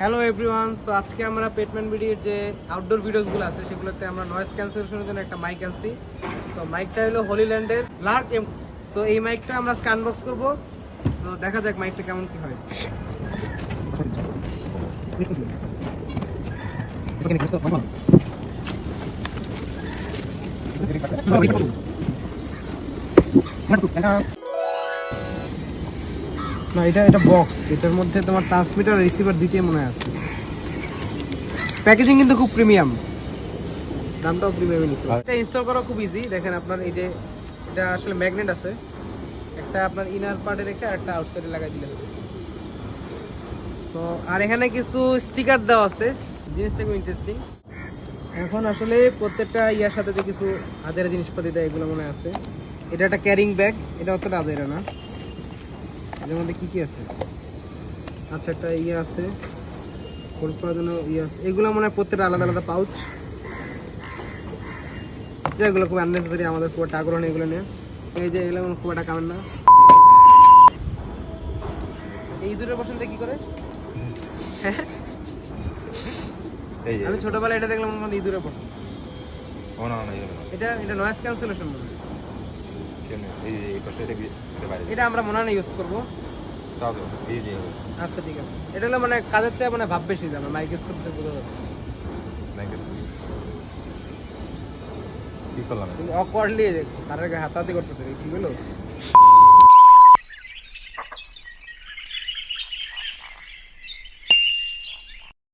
Hello everyone so আজকে আমরা পেটম্যান বিডির যে আউটডোর ভিডিওসগুলো আছে সেগুলোতে আমরা নয়েজ ক্যান্সেলেশনের জন্য একটা মাইক আনছি সো মাইকটা হলো হলিল্যান্ডের লার্ক এম সো এই মাইকটা আমরা স্ক্যান বক্স করব সো দেখা যাক মাইকটা কেমন কি হয় না এটা এটা বক্স এটার মধ্যে তোমার ট্রান্সমিটার রিসিভার দিতে মনে আছে। প্যাকেজিং কিন্তু খুব প্রিমিয়াম দামটাও প্রিমিয়াম এটা ইনস্টল করা খুব ইজি দেখেন আপনার এই যে এটা আসলে ম্যাগনেট আছে। একটা আপনার ইনার পার্টে রেখে আর একটা আউটসাইডে লাগাই দিলে হবে। সো আর এখানে কিছু স্টিকার দেওয়া আছে। জিনিসটা খুব ইন্টারেস্টিং এখন আসলে প্রত্যেকটা ইয়ার সাথে যে কিছু আদের জিনিসপাতি দেয় এগুলো মনে আছে। এটা একটা ক্যারিং ব্যাগ এটা অতটা আদের না। এর মধ্যে কি কি আছে? আচ্ছা একটা ইয়ে আছে হোল্ড করার জন্য ইয়ে আছে। এগুলো মনে হয় প্রত্যেকটা আলাদা আলাদা পাউচ এগুলো খুব আননেসেসারি আমাদের খুব একটা আগ্রহ নেই এগুলো নিয়ে। এই যে এগুলো খুব একটা কামেন না। এই ইঁদুরের বসন্তে কি করে? আমি ছোটবেলায় এটা দেখলাম এগুলো না। এটা এটা নয়েজ ক্যান্সেলেশন মনে হয়। কেন? এই যে এই পাশে এটা আমরা মনে হয় ইউজ করব আচ্ছা ঠিক আছে। এটা হলো মানে কাজের চেয়ে মানে ভাব বেশি যাবে মাইক ইউজ করতে বোঝা যাবে কি? করলাম? অকওয়ার্ডলি তার আগে হাতাহাতি করতেছে কি বলো?